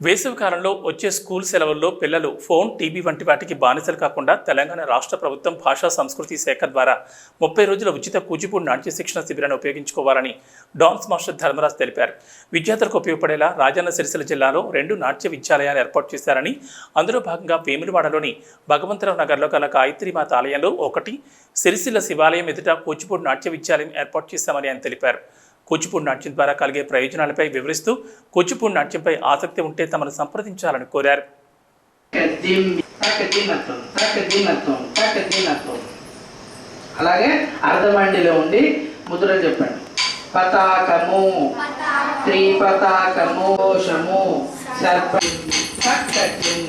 వేసవి కాలంలో వచ్చే స్కూల్ సెలవుల్లో పిల్లలు ఫోన్ టీవీ వంటి వాటికి బానిసలు కాకుండా తెలంగాణ రాష్ట్ర ప్రభుత్వం భాషా సంస్కృతి శాఖ ద్వారా ముప్పై రోజుల ఉచిత కూచిపూడి నాట్య శిక్షణ శిబిరాన్ని ఉపయోగించుకోవాలని డాన్స్ మాస్టర్ ధర్మరాజ్ తెలిపారు. విద్యార్థులకు ఉపయోగపడేలా రాజన్న సిరిసిల్ల జిల్లాలో రెండు నాట్య విద్యాలయాలు ఏర్పాటు చేశారని అందులో భాగంగా వేములవాడలోని భగవంతరావు నగర్లో గల గాయత్రీమాత ఆలయంలో ఒకటి సిరిసిల్ల శివాలయం ఎదుట కూచిపూడి నాట్య విద్యాలయం ఏర్పాటు చేశామని ఆయన తెలిపారు. కూచిపూడి నాట్యం ద్వారా కలిగే ప్రయోజనాలపై వివరిస్తూ కూచిపూడి నాట్యంపై ఆసక్తి ఉంటే తమను సంప్రదించాలని కోరారు. అలాగే అర్ధమండిలో ఉండి ముద్ర చెప్పండి. పతాకము. త్రిపతాకము కోశము సర్ప తక్కదిన్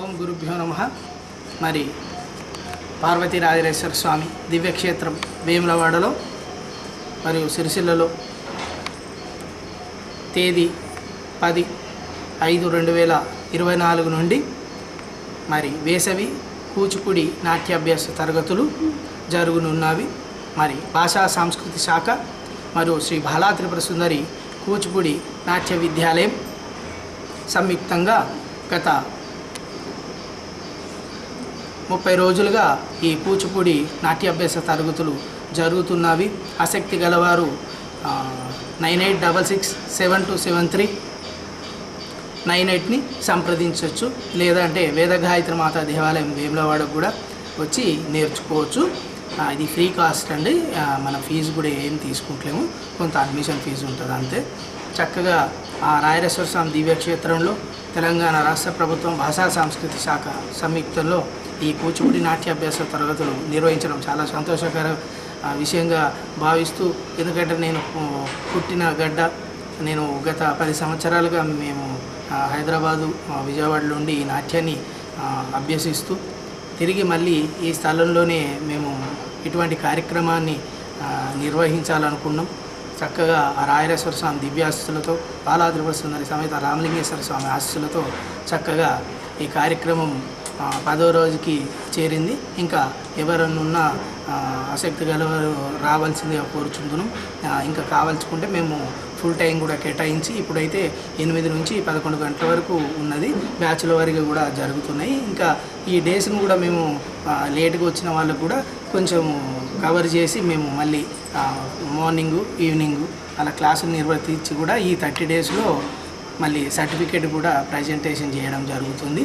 ఓం గురుభ్యో నమ. మరి పార్వతీ రాజరేశ్వర స్వామి దివ్యక్షేత్రం వేములవాడలో మరియు సిరిసిల్లలో తేదీ పది ఐదు రెండు వేల ఇరవై నాలుగు నుండి మరి వేసవి కూచిపూడి నాట్యాభ్యాస తరగతులు జరుగునున్నవి. మరి భాషా సాంస్కృతి శాఖ మరియు శ్రీ బాలా త్రిపుర సుందరి కూచిపూడి నాట్య విద్యాలయం సంయుక్తంగా గత ముప్పై రోజులుగా ఈ కూచిపూడి నాట్యాభ్యాస తరగతులు జరుగుతున్నవి. ఆసక్తి గలవారు nine eight double six seven two seven three nine ఎయిట్ని సంప్రదించవచ్చు లేదంటే వేదగాయత్రి మాతా దేవాలయం వేములవాడకు కూడా వచ్చి నేర్చుకోవచ్చు. ఇది ఫ్రీ కాస్ట్ అండి. మన ఫీజు కూడా ఏం తీసుకుంటలేము. కొంత అడ్మిషన్ ఫీజు ఉంటుంది అంతే. చక్కగా ఆ రాయరేశ్వర స్వామి దివ్యక్షేత్రంలో తెలంగాణ రాష్ట్ర ప్రభుత్వం భాషా సాంస్కృతిక శాఖ సంయుక్తంలో ఈ కూచిపూడి నాట్యాభ్యాస తరగతులు నిర్వహించడం చాలా సంతోషకర విషయంగా భావిస్తూ ఎందుకంటే నేను పుట్టిన గడ్డ. నేను గత పది సంవత్సరాలుగా మేము హైదరాబాదు విజయవాడ విజయవాడలో ఉండి ఈ నాట్యాన్ని అభ్యసిస్తూ తిరిగి మళ్ళీ ఈ స్థలంలోనే మేము ఇటువంటి కార్యక్రమాన్ని నిర్వహించాలనుకున్నాం. చక్కగా ఆ రాయరేశ్వర స్వామి దివ్యాస్తులతో బాలాద్రిపుర సుందరి సమేత రామలింగేశ్వర స్వామి ఆశస్సులతో చక్కగా ఈ కార్యక్రమం పదో రోజుకి చేరింది. ఇంకా ఎవరన్నా ఆసక్తి గలవారు రావాల్సిందిగా కోరుచుందును. ఇంకా కావాల్సుకుంటే మేము ఫుల్ టైం కూడా కేటాయించి ఇప్పుడైతే ఎనిమిది నుంచి పదకొండు గంటల వరకు ఉన్నది. బ్యాచ్ల వారిగా కూడా జరుగుతున్నాయి. ఇంకా ఈ డేస్ను కూడా మేము లేట్గా వచ్చిన వాళ్ళకు కూడా కొంచెం కవర్ చేసి మేము మళ్ళీ మార్నింగు ఈవినింగు అలా క్లాసులు నిర్వర్తించి కూడా ఈ థర్టీ డేస్లో మళ్ళీ సర్టిఫికేట్ కూడా ప్రజెంటేషన్ చేయడం జరుగుతుంది.